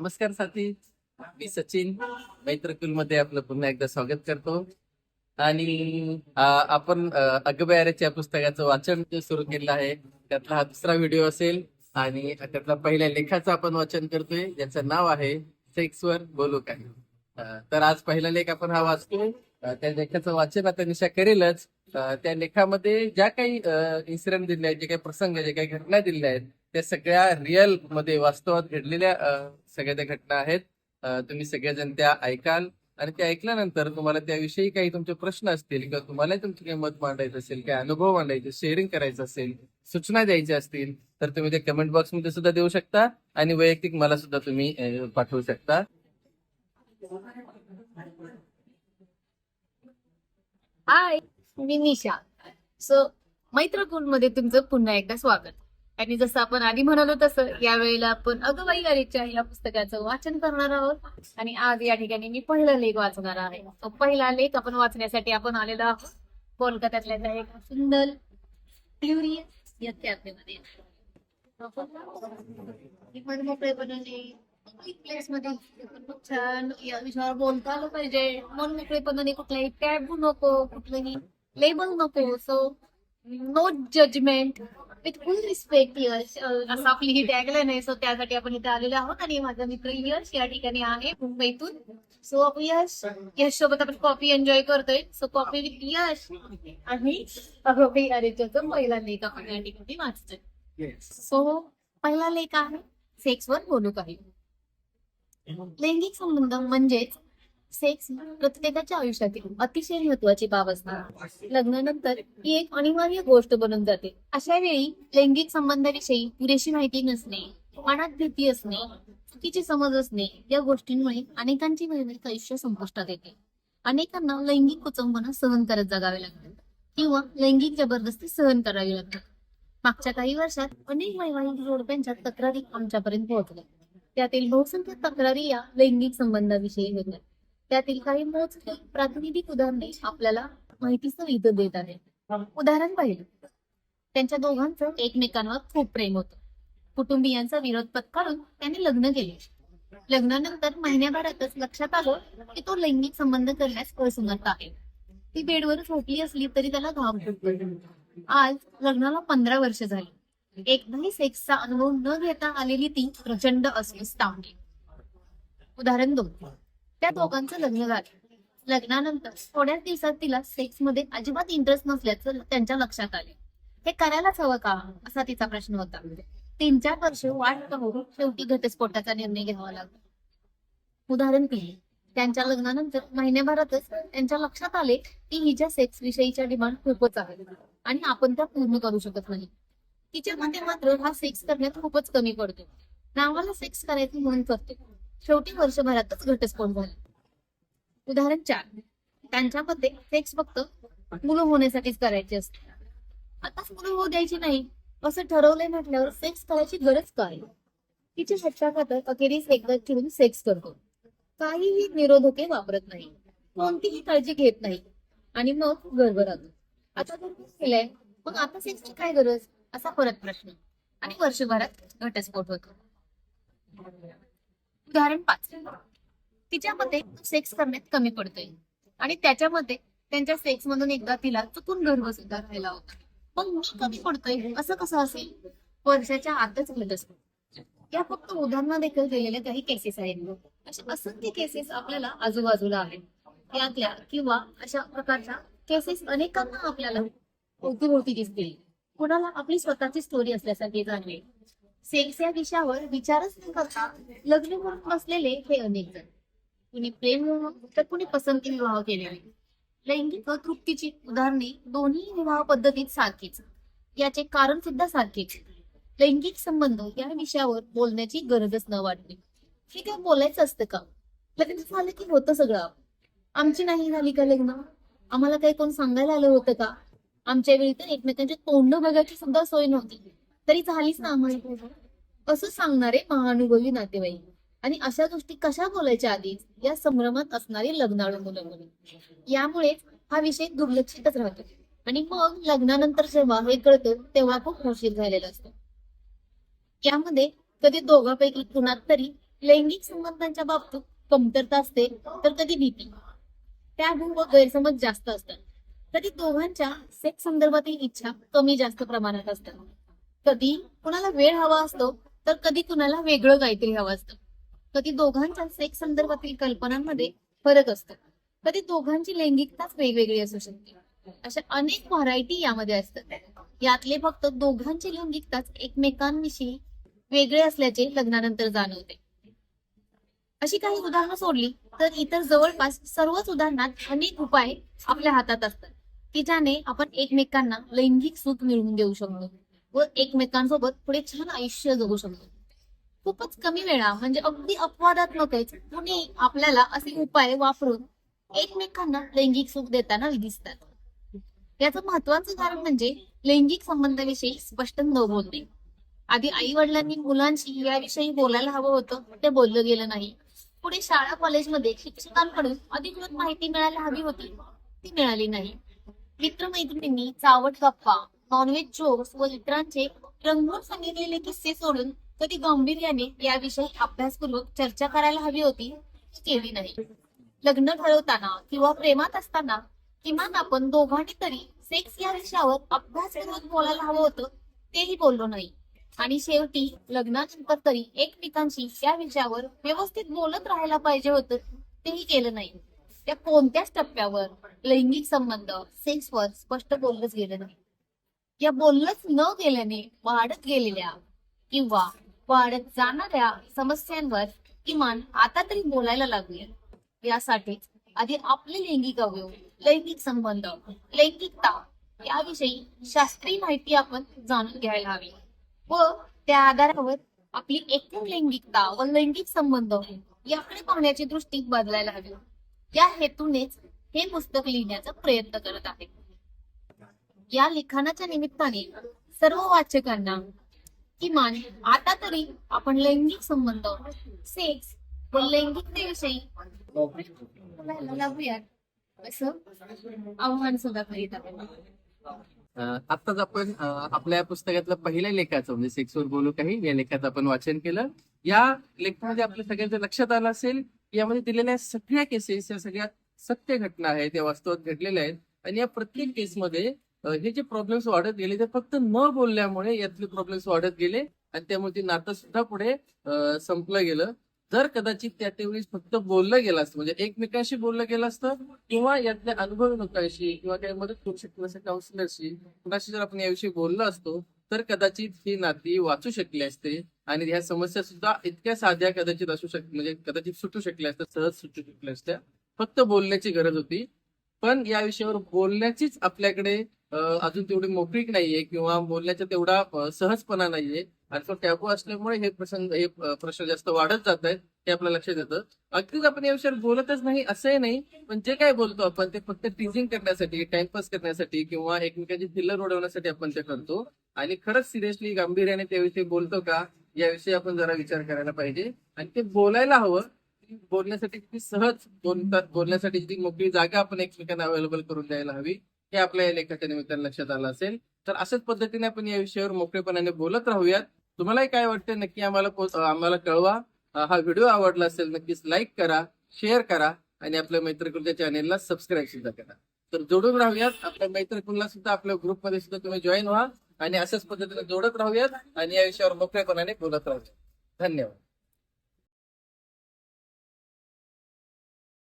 नमस्कार साथी. मी सचिन. मैत्रकुलमध्ये आपलं पुन्हा एकदा स्वागत करतो. आणि आपण अ, पुस्तकाचं वाचन सुरू केलं आहे. त्यातला हा दुसरा व्हिडिओ असेल आणि त्यातला पहिल्या लेखाचं आपण वाचन करतोय. ज्याचं नाव आहे सेक्सवर बोलू काय. तर आज पहिला लेख आपण हा वाचतोय त्या लेखाचं वाचन आता निशा करेलच. त्या लेखामध्ये ज्या काही इन्सिडेंट दिले आहेत जे काही प्रसंग जे काही घटना दिल्या आहेत त्या सगळ्या रिअलमध्ये वास्तवात घडलेल्या सगळ्या त्या घटना आहेत. तुम्ही सगळेजण त्या ऐकाल आणि ते ऐकल्यानंतर तुम्हाला त्याविषयी काही तुमचे प्रश्न असतील किंवा तुम्हाला तुमचे काही मत मांडायचं असेल काही अनुभव मांडायचे शेअरिंग करायचं असेल सूचना द्यायच्या असतील तर तुम्ही ते कमेंट बॉक्समध्ये सुद्धा देऊ शकता आणि वैयक्तिक मला सुद्धा तुम्ही पाठवू शकता. हाय मी निशा. सो मैत्रकुलमध्ये तुमचं पुन्हा एकदा स्वागत. आणि जसं आपण आधी म्हणालो तसं यावेळेला आपण अगवाई गाडीच्या या पुस्तकाचं वाचन करणार आहोत. आणि आज या ठिकाणी मी पहिला लेख वाचणार आहे. तो पहिला लेख आपण वाचण्यासाठी आपण आलेलो आहोत. कोलकात्यातल्या त्या एक सुंदर ट्युरियन प्लेस मध्ये. आपण खूप छान. या विषयावर बोलता आलं पाहिजे मनमोकळेपणाने कुठलाही टॅबू नको कुठलंही लेबल नको. So no judgement with full respect Yash असं आपली ही टॅगलाईन नाही सो त्यासाठी आपण इथे आलेलो आहोत. आणि माझा मित्र यश या ठिकाणी आहे मुंबईतून. सो आपण यश यश सोबत आपण कॉफी एन्जॉय करतोय. सो कॉफी विथ यश आणि अगोबाई अरेच्याचा पहिला लेख आपण या ठिकाणी वाचतोय. सो पहिला लेख आहे. सेक्सवर बोलू काही. लैंगिक संबंध म्हणजेच सेक्स प्रत्येकाच्या आयुष्यातील अतिशय महत्वाची बाब असते लग्नानंतर ही एक अनिवार्य गोष्ट बनून जाते. अशा वेळी लैंगिक संबंधाविषयी पुरेशी माहिती नसणे मनात भीती असणे चुकीची समज असणे या गोष्टींमुळे अनेकांची वैवाहिक आयुष्य संपुष्टात येते. अनेकांना लैंगिक कुचंबना सहन करत जगावे लागते किंवा लैंगिक जबरदस्ती सहन करावी लागते मागच्या काही वर्षात अनेक वैवाहिक जोडप्यांच्या तक्रारी आमच्यापर्यंत पोहोचल्या. त्यातील बहुसंख्य तक्रारी या लैंगिक संबंधाविषयी होत्या. त्यातील काही मोजकी प्रातिनिधिक उदाहरणे आपल्याला माहितीचं इथं देत आहे उदाहरण पाहिलं. त्यांच्या दोघांचं एकमेकांवर खूप प्रेम होतं. कुटुंबियांचा विरोध पत्करून त्यांनी लग्न केले. लग्नानंतर महिन्याभरातच लक्षात आलं की तो लैंगिक संबंध करण्यास असमर्थ आहे. ती बेडवर झोपली असली तरी त्याला घाम आज लग्नाला पंधरा वर्ष झाली. एकदाही सेक्सचा अनुभव न घेता आलेली ती प्रचंड अस्वस्थ आहे उदाहरण दोन. त्या दोघांचं लग्न झालं. लग्नानंतर थोड्याच दिवसात तिला सेक्समध्ये अजिबात इंटरेस्ट नसल्याचं त्यांच्या लक्षात आले. हे करायलाच हवं का? असा तिचा प्रश्न होता. तीन चार वर्ष वाट पाहून शेवटी घटस्फोटाचा निर्णय घ्यावा लागला. उदाहरण तीन. त्यांच्या लग्नानंतर महिन्याभरातच त्यांच्या लक्षात आले की हिच्या सेक्स विषयीच्या डिमांड खूपच आहे आणि आपण त्या पूर्ण करू शकत नाही. तिच्या मते मात्र हा सेक्स करण्यात खूपच कमी पडतो. नावाला सेक्स करायचं म्हणून करते. शेवटी वर्षभरातच घटस्फोट झाला. उदाहरण चार. त्यांच्या मते सेक्स फक्त मुलं होण्यासाठीच करायचे असते. आताच मुलं होऊ द्यायची नाही असं ठरवलंय म्हटल्यावर सेक्स करायची गरज काय? तिच्या हट्टाखातर अखेरीस एकदा ठेवून सेक्स करतो. काहीही निरोधके वापरत नाही. कोणतीही काळजी घेत नाही. आणि मग गर्भ राहतो आता गर्भ केलाय मग आता सेक्सची काय गरज? असा परत प्रश्न. आणि वर्षभरात घटस्फोट होतो. उदाहरण पाच. तिच्या मते सेक्स करण्यात कमी पडतोय. आणि त्याच्यामध्ये त्यांच्या सेक्स मधून एकदा तिला चुकून गर्भ सुद्धा राहिला होता. मग मी कमी पडतोय असं कसं असेल? वर्षाच्या आतच घटस्फोट. या फक्त उदाहरणं देखील दिलेल्या काही केसेस आहेत. अशा असंख्य केसेस आपल्याला आजूबाजूला आहेत. यातल्या किंवा अशा प्रकारच्या केसेस अनेकांना आपल्याला अवतीभोवती दिसतील. कुणाला आपली स्वतःची स्टोरी असल्यासारखी जाणवेल सेक्स या विषयावर विचारच न करता लग्न करून बसलेले हे अनेक जण. कुणी प्रेम तर कुणी पसंती विवाह केलेले. लैंगिक तृप्तीची उदाहरणे दोन्ही विवाह पद्धतीत सारखीच. याचे कारण सुद्धा सारखेच. लैंगिक संबंध या विषयावर बोलण्याची गरजच न वाटली हे काय बोलायचं असतं का? लग्न झालं की होतं सगळं. आमची नाही झाली का लग्न? आम्हाला काही कोण सांगायला आलं होतं का? आमच्या वेळी तर एकमेकांची तोंड बघायची सुद्धा सोय नव्हती. तरी झालीच ना आम्हाला. असं सांगणारे महानुभवी नातेवाईक. आणि अशा गोष्टी कशा बोलायच्या आधीच या संभ्रमात असणारी लग्नाळू मुलं मुली यामुळे हा विषय दुर्लक्षितच राहतो. आणि मग लग्नानंतर जेव्हा हे कळतं तेव्हा खूप उशीर झालेला असतो. यामध्ये कधी दोघांपैकी कुणात तरी लैंगिक संबंधांच्या बाबतीत कमतरता असते तर कधी भीती. टॅबू व गैरसमज जास्त असतात. कधी दोघांच्या सेक्स संदर्भातील इच्छा कमी जास्त प्रमाणात असतात. कधी कुणाला वेळ हवा असतो तर कधी कुणाला वेगळं काहीतरी हवं असतं. कधी दोघांच्या सेक्स संदर्भातील कल्पनांमध्ये फरक असतो. कधी दोघांची लैंगिकताच वेगवेगळी असू शकते. अशा अनेक व्हरायटी यामध्ये असतात. यातले फक्त दोघांची लैंगिकताच एकमेकांविषयी वेगळे असल्याचे लग्नानंतर जाणवते. अशी काही उदाहरणं सोडली तर इतर जवळपास सर्वच उदाहरणात अनेक उपाय आपल्या हातात असतात. की ज्याने आपण एकमेकांना लैंगिक सुख मिळवून देऊ शकतो व एकमेकांसोबत पुढे छान आयुष्य जगू शकतो. खूपच कमी वेळा म्हणजे अगदी अपवादात्मकच कुणी आपल्याला असे उपाय वापरून एकमेकांना लैंगिक सुख देताना दिसतात याचं महत्वाचं कारण म्हणजे लैंगिक संबंधाविषयी स्पष्ट न बोलणे. आधी आई वडिलांनी मुलांशी याविषयी बोलायला हवं होतं ते बोललं गेलं नाही. पुढे शाळा कॉलेजमध्ये शिक्षकांकडून अधिकृत माहिती मिळायला हवी होती ती मिळाली नाही. मित्रमैत्रिणींनी चावट गप्पा नॉनव्हेज जोक्स व इतरांचे रंगून सांगितलेले किस्से सोडून कधी गांभीर्याने याविषयी अभ्यासपूर्वक चर्चा करायला हवी होती केली नाही. लग्न ठरवताना किंवा प्रेमात असताना किमान आपण दोघांनी तरी सेक्स या विषयावर अभ्यासपूर्वक बोलायला हवं होतं तेही बोललो नाही. आणि शेवटी लग्नानंतर तरी एकमेकांशी या विषयावर व्यवस्थित बोलत राहायला पाहिजे होतं तेही केलं नाही. त्या कोणत्याच टप्प्यावर लैंगिक संबंध सेक्सवर स्पष्ट बोललंच गेलं नाही. या बोललंच न गेल्याने वाढत गेलेल्या किंवा वाढत जाणाऱ्या समस्यांवर किमान आता तरी बोलायला लागूया. यासाठीच आधी आपले लैंगिक अवयव लैंगिक संबंध लैंगिकता याविषयी शास्त्रीय माहिती आपण जाणून घ्यायला हवी. व त्या आधारावर आपली एकूण लैंगिकता व लैंगिक संबंध याकडे पाहण्याची दृष्टी बदलायला हवी. या हेतूनेच हे पुस्तक लिहिण्याचा प्रयत्न करत आहे. या लिखाणाच्या निमित्ताने सर्व वाचकांना किमान आता तरी आपण लैंगिक संबंध सेक्स व लैंगिकतेविषयी लागूयात असं आव्हान सुद्धा करीत आहे आताच आपण आपल्या पुस्तकातलं पहिल्या लेखाचं म्हणजे सेक्सवर बोलू काही या लेखाचं आपण वाचन केलं. या लेखामध्ये आपल्या सगळ्यांच्या लक्षात आलं असेल यामध्ये दिलेल्या सगळ्या केसेस या सगळ्या सत्य घटना आहेत या वास्तवात घडलेल्या आहेत. आणि या प्रत्येक केसमध्ये हे जे प्रॉब्लेम्स वाढत गेले ते फक्त न बोलल्यामुळे यातले प्रॉब्लेम्स वाढत गेले आणि त्यामुळे ते नातं सुद्धा पुढे संपलं गेलं. जर कदाचित त्या त्यावेळी फक्त बोललं गेलं असतं म्हणजे एकमेकांशी बोललं गेलं असतं किंवा यातल्या अनुभवी लोकांशी किंवा काही मदत करू शकतील अशा काउन्सिलरशी कुणाशी जर आपण याविषयी बोललो असतो तर कदाचित ही नाती वाचू शकली असते. आणि ह्या समस्या सुद्धा इतक्या साध्या कदाचित असू शक म्हणजे कदाचित सुटू शकल्या असत्या सहज सुटू शकल्या असत्या. फक्त बोलण्याची गरज होती. पण या विषयावर बोलण्याचीच आपल्याकडे अजून तेवढी मोकळीक नाहीये किंवा बोलण्याचा तेवढा सहजपणा नाहीये. आणि तो टॅबू असल्यामुळे हे प्रसंग हे प्रश्न जास्त वाढत जात आहेत हे आपल्या लक्षात येतं. अगदीच आपण या विषयावर बोलतच नाही असंही नाही. पण जे काय बोलतो आपण ते फक्त टीजिंग करण्यासाठी टाइमपास करण्यासाठी किंवा एकमेकांची थिल्लर उडवण्यासाठी आपण ते करतो. आणि खरंच सिरियसली गांभीर्याने त्याविषयी बोलतो का? याविषयी आपण जरा विचार करायला पाहिजे. आणि ते बोलायला हवं. बोलण्यासाठी किती सहज बोलतात बोलण्यासाठी जी मोकळी जागा आपण एकमेकांना अवेलेबल करून द्यायला हवी हे आपल्या या लेखाच्या निमित्तानं लक्षात आलं असेल. तर अशाच पद्धतीने आपण या विषयावर मोकळेपणाने बोलत राहूयात. तुम्हालाही काय वाटतं नक्की आम्हाला आम्हाला कळवा. हा व्हिडिओ आवडला असेल नक्कीच लाईक करा शेअर करा आणि आपल्या मैत्रकुलच्या चॅनेलला सबस्क्राईब सुद्धा करा. तर जोडून राहूयात. आपल्या मैत्रकुलला सुद्धा आपल्या ग्रुपमध्ये सुद्धा तुम्ही जॉईन व्हा. आणि अशाच पद्धतीने जोडत राहूयात आणि या विषयावर मोकळेपणाने बोलत राहूयात. धन्यवाद.